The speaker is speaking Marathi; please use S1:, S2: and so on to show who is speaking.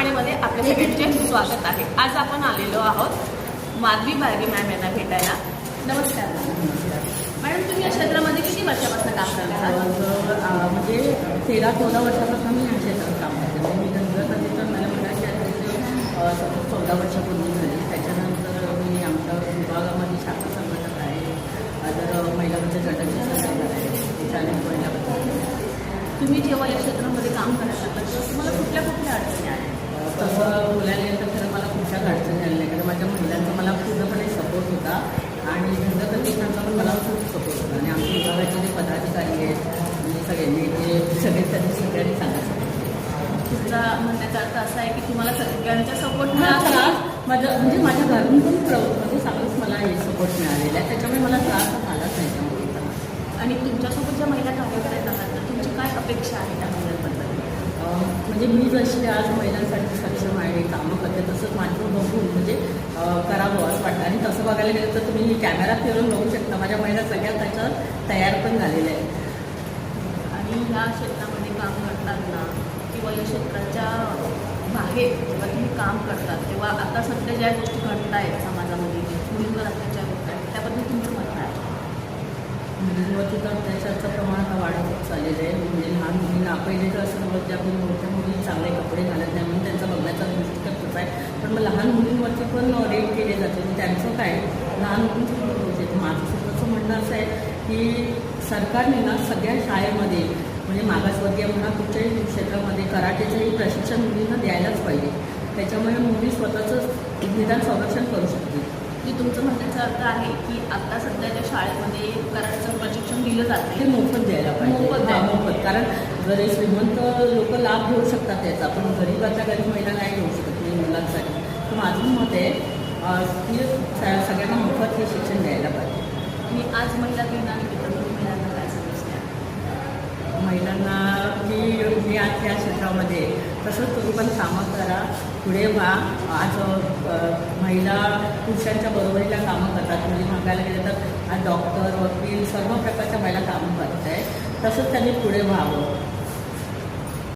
S1: वाणीमध्ये आपल्या सगळ्यांचे स्वागत आहे. आज आपण आलेलो आहोत माधवी बारगे मॅम यांना भेटायला. नमस्कार. मॅडम तुम्ही या क्षेत्रामध्ये किती वर्षापासून काम करता
S2: म्हणजे तेरा चौदा वर्षापासून मी या क्षेत्रात काम करते. म्हणजे मी धंदा तर मला म्हणायचे आहे चौदा वर्षापूर्वी झाली. त्याच्यानंतर मी आमच्या विभागामध्ये शाखा संघटक आहे. जर महिला बचत गटाचे आहे. महिला.
S1: तुम्ही जेव्हा या क्षेत्रामध्ये काम लागला तेव्हा तुम्हाला कुठल्या कुठल्या अडचणी आल्या
S2: तसं बोलायला गेलं तर खरं मला कुठच्याच अडचण झाली नाही कारण माझ्या महिलांचा मला पूर्णपणे सपोर्ट होता आणि धंदाकर्तीकांचा पण मला खूप सपोर्ट होता आणि आमच्या विभागाचे जे पदाधिकारी आहेत ते सगळे त्यांनी सगळ्यांनी केला.
S1: तुमचा म्हणण्याचा अर्थ असा आहे की तुम्हाला सगळ्यांचा सपोर्ट मिळाला?
S2: माझ्या म्हणजे माझ्या घरून पण म्हणजे चांगलंच मला हे सपोर्ट मिळालेला आहे. त्याच्यामुळे मला त्रास झालाच नाही त्या मुलीचा.
S1: आणि तुमच्यासोबत ज्या महिला कार्य करत आहात तर तुमची काय अपेक्षा आहे त्या महिलांबद्दल?
S2: म्हणजे मी जशी आज महिलांसाठी सक्षम आहे कामं करते तसंच माझं बघून म्हणजे करावं असं वाटतं. आणि तसं बघायला गेलं तर तुम्ही कॅमेरा फिरून बघू शकता. माझ्या महिला सगळ्या त्याच्यावर तयार पण झालेल्या आहेत.
S1: या क्षेत्रामध्ये काम करताना किंवा या क्षेत्राच्या बाहेर जेव्हा तुम्ही काम करतात तेव्हा आता सध्या ज्या गोष्टी घडत आहेत समाजामध्ये मुलींवर अत्याचार होत आहेत त्याबद्दल तुमचं मत काय आहे?
S2: मुलींवरती तर अत्याचारचं प्रमाण आता वाढत चाललेलं आहे. म्हणजे लहान मुलींना पहिले तर असं म्हणत की आपण मोठ्या मुली चांगले कपडे घालत नाही म्हणून त्यांचा बघण्याचा दृष्टिकोन तोच आहे. पण मग लहान मुलींवरती पण रेट केले जाते. त्यांचं काय? लहान मुलींचं माझं स्वतःचं म्हणणं असं आहे की सरकारने ना सगळ्या शाळेमध्ये म्हणजे मागासवर्गीय म्हणा कुठच्याही क्षेत्रामध्ये कराटेचंही प्रशिक्षण मुलींना द्यायलाच पाहिजे. त्याच्यामुळे मुली स्वतःचं निदान संरक्षण करू शकतील.
S1: की तुमचं म्हणण्याचा अर्थ आहे की आता सध्याच्या शाळेमध्ये कराटेचं प्रशिक्षण दिलं
S2: ते
S1: जाते
S2: मोफत द्यायला पाहिजे.
S1: मोफत.
S2: मोफत. कारण जरी श्रीमंत लोक लाभ घेऊ शकतात त्याचा पण गरीबाच्या गरीब महिला नाही घेऊ शकत नाही मुलांसाठी. तर माझं मत आहे की सगळ्यांना मोफत हे शिक्षण द्यायला पाहिजे.
S1: आणि आज महिला दिनानिमित्त तुम्ही
S2: त्यांना की मी आज या क्षेत्रामध्ये. तसंच तुम्ही पण कामं करा. पुढे व्हा. आज महिला पुरुषांच्या बरोबरीला कामं करतात. म्हणजे मागायला गेलं तर आज डॉक्टर वकील सर्व प्रकारच्या महिला कामं करत आहे तसंच त्यांनी पुढे व्हावं.